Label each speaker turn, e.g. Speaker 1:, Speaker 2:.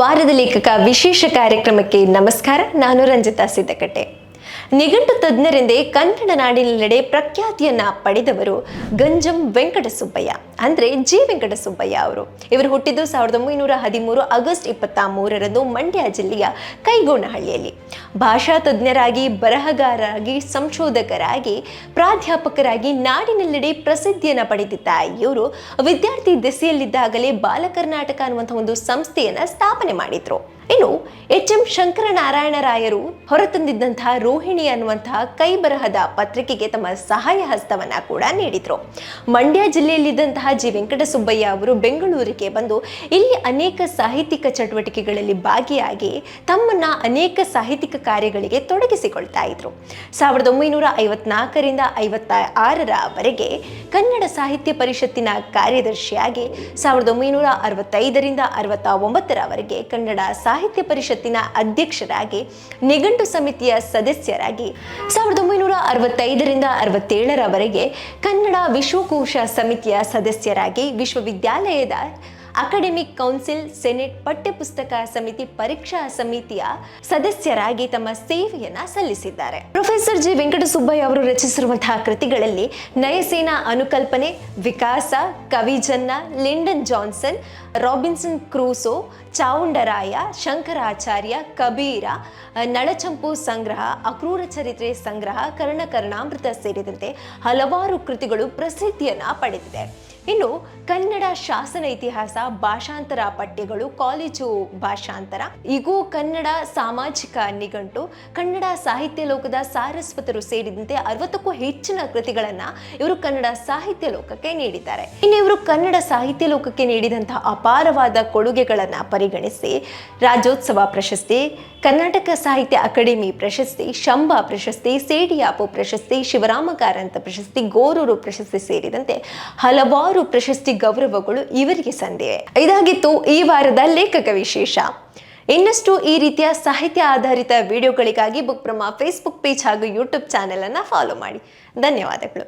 Speaker 1: ವಾರದ ಲೇಖಕ ವಿಶೇಷ ಕಾರ್ಯಕ್ರಮಕ್ಕೆ ನಮಸ್ಕಾರ. ನಾನು ರಂಜಿತಾ ಸಿದ್ದಕಟ್ಟೆ. ನಿಘಂಟು ತಜ್ಞರೆಂದೇ ಕನ್ನಡ ನಾಡಿನೆಲ್ಲೆಡೆ ಪ್ರಖ್ಯಾತಿಯನ್ನ ಪಡೆದವರು ಗಂಜಂ ವೆಂಕಟಸುಬ್ಬಯ್ಯ, ಅಂದ್ರೆ ಜಿ ವೆಂಕಟಸುಬ್ಬಯ್ಯ ಅವರು. ಇವರು ಹುಟ್ಟಿದ್ದು ಸಾವಿರದ ಒಂಬೈನೂರ ಹದಿಮೂರು ಆಗಸ್ಟ್ ಇಪ್ಪತ್ತ ಮೂರರಂದು ಮಂಡ್ಯ ಜಿಲ್ಲೆಯ ಕೈಗೋನಹಳ್ಳಿಯಲ್ಲಿ. ಭಾಷಾ ತಜ್ಞರಾಗಿ, ಬರಹಗಾರರಾಗಿ, ಸಂಶೋಧಕರಾಗಿ, ಪ್ರಾಧ್ಯಾಪಕರಾಗಿ ನಾಡಿನೆಲ್ಲೆಡೆ ಪ್ರಸಿದ್ಧಿಯನ್ನು ಪಡೆದಿದ್ದ ಇವರು ವಿದ್ಯಾರ್ಥಿ ದೆಸೆಯಲ್ಲಿದ್ದಾಗಲೇ ಬಾಲ ಕರ್ನಾಟಕ ಅನ್ನುವಂಥ ಒಂದು ಸಂಸ್ಥೆಯನ್ನ ಸ್ಥಾಪನೆ ಮಾಡಿದ್ರು. ಇನ್ನು ಎಚ್ ಎಂ ಶಂಕರನಾರಾಯಣರಾಯರು ಹೊರತಂದಿದ್ದಂತಹ ರೋಹಿಣಿ ಅನ್ನುವಂತಹ ಕೈ ಬರಹದ ಪತ್ರಿಕೆಗೆ ತಮ್ಮ ಸಹಾಯ ಹಸ್ತವನ್ನ ಕೂಡ ನೀಡಿದ್ರು. ಮಂಡ್ಯ ಜಿಲ್ಲೆಯಲ್ಲಿದ್ದಂತಹ ಜಿ. ವೆಂಕಟಸುಬ್ಬಯ್ಯ ಅವರು ಬೆಂಗಳೂರಿಗೆ ಬಂದು ಇಲ್ಲಿ ಅನೇಕ ಸಾಹಿತ್ಯಿಕ ಚಟುವಟಿಕೆಗಳಲ್ಲಿ ಭಾಗಿಯಾಗಿ ತಮ್ಮನ್ನ ಅನೇಕ ಸಾಹಿತ್ಯಿಕ ಕಾರ್ಯಗಳಿಗೆ ತೊಡಗಿಸಿಕೊಳ್ತಾ ಇದ್ರು. ಸಾವಿರದ ಒಂಬೈನೂರ ಐವತ್ನಾಲ್ಕರಿಂದ ಐವತ್ತ ಆರರವರೆಗೆ ಕನ್ನಡ ಸಾಹಿತ್ಯ ಪರಿಷತ್ತಿನ ಕಾರ್ಯದರ್ಶಿಯಾಗಿ ಸಾವಿರದ ಒಂಬೈನೂರ ಅರವತ್ತೈದರಿಂದ ಅರವತ್ತ ಒಂಬತ್ತರವರೆಗೆ ಕನ್ನಡ ಸಾಹಿತ್ಯ ಪರಿಷತ್ತಿನ ಅಧ್ಯಕ್ಷರಾಗಿ ನಿಘಂಟು ಸಮಿತಿಯ ಸದಸ್ಯರಾಗಿ ಸಾವಿರದ ಒಂಬೈನೂರ ಅರವತ್ತೈದರಿಂದ ಅರವತ್ತೇಳರವರೆಗೆ ಕನ್ನಡ ವಿಶ್ವಕೋಶ ಸಮಿತಿಯ ಸದಸ್ಯರಾಗಿ ವಿಶ್ವವಿದ್ಯಾಲಯದ ಅಕಾಡೆಮಿಕ್ ಕೌನ್ಸಿಲ್ ಸೆನೆಟ್ ಪಠ್ಯಪುಸ್ತಕ ಸಮಿತಿ ಪರೀಕ್ಷಾ ಸಮಿತಿಯ ಸದಸ್ಯರಾಗಿ ತಮ್ಮ ಸೇವೆಯನ್ನ ಸಲ್ಲಿಸಿದ್ದಾರೆ. Professor G. ವೆಂಕಟಸುಬ್ಬಯ್ಯ ಅವರು ರಚಿಸಿರುವಂತಹ ಕೃತಿಗಳಲ್ಲಿ ನಯಸೇನಾ ಅನುಕಲ್ಪನೆ, ವಿಕಾಸ, Kavijanna, Lyndon Johnson, Robinson Crusoe, Chavundaraya, Shankaracharya, Kabir, Nalachampu ಸಂಗ್ರಹ, ಅಕ್ರೂರ ಚರಿತ್ರೆ ಸಂಗ್ರಹ, ಕರ್ಣಕರ್ಣಾಮೃತ ಸೇರಿದಂತೆ ಹಲವಾರು ಕೃತಿಗಳು ಪ್ರಸಿದ್ಧಿಯನ್ನ ಪಡೆದಿದೆ. ಇನ್ನು ಕನ್ನಡ ಶಾಸನ ಇತಿಹಾಸ, ಭಾಷಾಂತರ ಪಠ್ಯಗಳು, ಕಾಲೇಜು ಭಾಷಾಂತರ, ಈಗೂ ಕನ್ನಡ ಸಾಮಾಜಿಕ ನಿಘಂಟು, ಕನ್ನಡ ಸಾಹಿತ್ಯ ಲೋಕದ ಸಾರಸ್ವತರು ಸೇರಿದಂತೆ ಅರವತ್ತಕ್ಕೂ ಹೆಚ್ಚಿನ ಕೃತಿಗಳನ್ನ ಇವರು ಕನ್ನಡ ಸಾಹಿತ್ಯ ಲೋಕಕ್ಕೆ ನೀಡಿದ್ದಾರೆ. ಇನ್ನು ಇವರು ಕನ್ನಡ ಸಾಹಿತ್ಯ ಲೋಕಕ್ಕೆ ನೀಡಿದಂತಹ ಅಪಾರವಾದ ಕೊಡುಗೆಗಳನ್ನ ಪರಿಗಣಿಸಿ ರಾಜ್ಯೋತ್ಸವ ಪ್ರಶಸ್ತಿ, ಕರ್ನಾಟಕ ಸಾಹಿತ್ಯ ಅಕಾಡೆಮಿ ಪ್ರಶಸ್ತಿ, ಶಂಭ ಪ್ರಶಸ್ತಿ, ಸೇಡಿಯಾಪು ಪ್ರಶಸ್ತಿ ಶಿವರಾಮ ಕಾರಂತ ಪ್ರಶಸ್ತಿ, ಗೋರೂರು ಪ್ರಶಸ್ತಿ ಸೇರಿದಂತೆ ಹಲವಾರು ಪ್ರಶಸ್ತಿ ಗೌರವಗಳು ಇವರಿಗೆ ಸಂದಿವೆ. ಇದಾಗಿತ್ತು ಈ ವಾರದ ಲೇಖಕ ವಿಶೇಷ. ಇನ್ನಷ್ಟು ಈ ರೀತಿಯ ಸಾಹಿತ್ಯ ಆಧಾರಿತ ವಿಡಿಯೋಗಳಿಗಾಗಿ ಬುಕ್ ಪ್ರಮ ಫೇಸ್ಬುಕ್ ಪೇಜ್ ಹಾಗೂ ಯೂಟ್ಯೂಬ್ ಚಾನೆಲ್ ಅನ್ನು ಫಾಲೋ ಮಾಡಿ. ಧನ್ಯವಾದಗಳು.